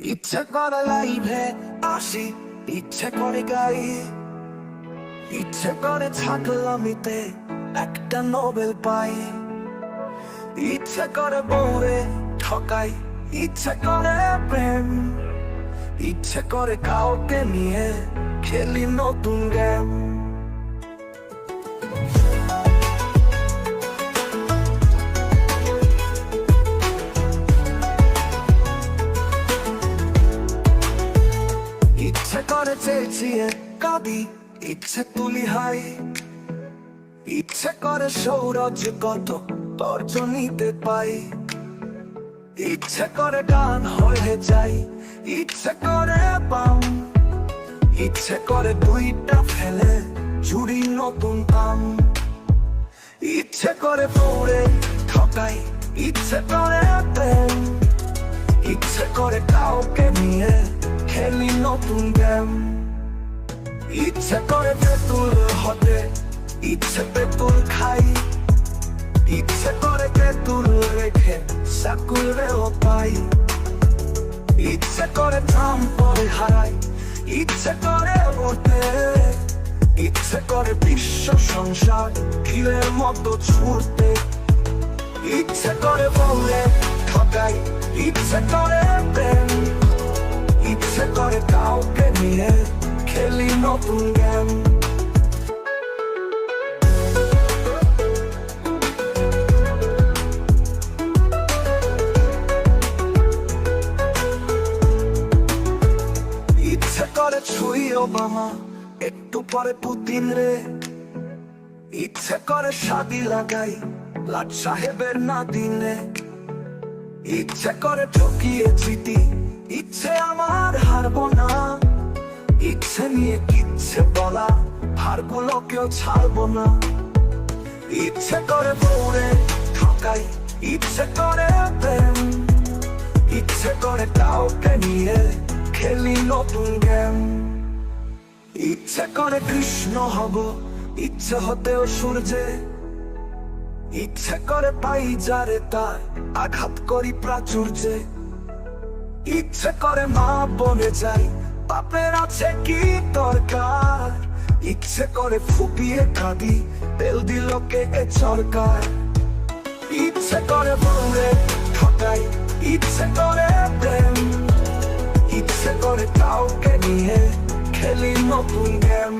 ইচ্ছে করে লাইভে আসি, ইচ্ছে করে গাই। ইচ্ছে করে থাকলামিতে একটা নোবেল পাই। ইচ্ছে করে বউরে ঠকাই, ইচ্ছে করে প্রেম। ইচ্ছে করে কাউকে নিয়ে খেলি নতুন গেম। চেয়েছিয়ে কাঁদি ইচ্ছে তুলি হাই। ইচ্ছে করে সৌরজ কত তর্জনীতে পাই। ইচ্ছে করে গান হয়ে যাই, ইচ্ছে করে পাম ইচ্ছে করে দুইটা ফেলে চুরি নতুন পাম ইচ্ছে করে পড়ে ঠকাই, ইচ্ছে করে ইচ্ছে করে কাউকে নিয়ে খেলি নতুন গেম ইচ্ছে করে তেঁতুল হতে, ইচ্ছে তেঁতুল খাই। ইচ্ছে করে তেঁতুল রেখে সাকুরেও পাই। ইচ্ছে করে দাম পরে হারাই, ইচ্ছে করে ওঠে ইচ্ছে করে বিশ্ব সংসার ক্ষীরের মতো ছুটতে ইচ্ছে করে বলে ঠকাই, ইচ্ছে করে প্রেম। নতুন গেম ইচ্ছে করে ছুই ওবামা একটু পরে পুতিন রে। ইচ্ছে করে শাদি লাগাই লাট সাহেবের না দিনে ইচ্ছে করে ঠকিয়ে চিতি ইচ্ছে আমার হারবো না। ইচ্ছে নিয়ে কিচ্ছে বলা হারগুলো কেউ ছাড়বো না। ইচ্ছে করে বউরে ঠকাই, ইচ্ছে করে প্রেম। ইচ্ছে করে কাউকে নিয়ে খেলি নতুন গেম ইচ্ছে করে কৃষ্ণ হব, ইচ্ছে হতেও সূর্যে। ইচ্ছে করে পাই যারে তার আঘাত করি প্রাচুর্যে। ইচ্ছে করে মা বনে যাই বাপের আছে কি দরকার? ইচ্ছে করে ফুপিয়ে কাঁদি তেল দিল কে এ সরকার? ইচ্ছে করে বলে ঠকাই, ইচ্ছে করে প্রেম। ইচ্ছে করে কাউকে নিয়ে খেলি নতুন গেম।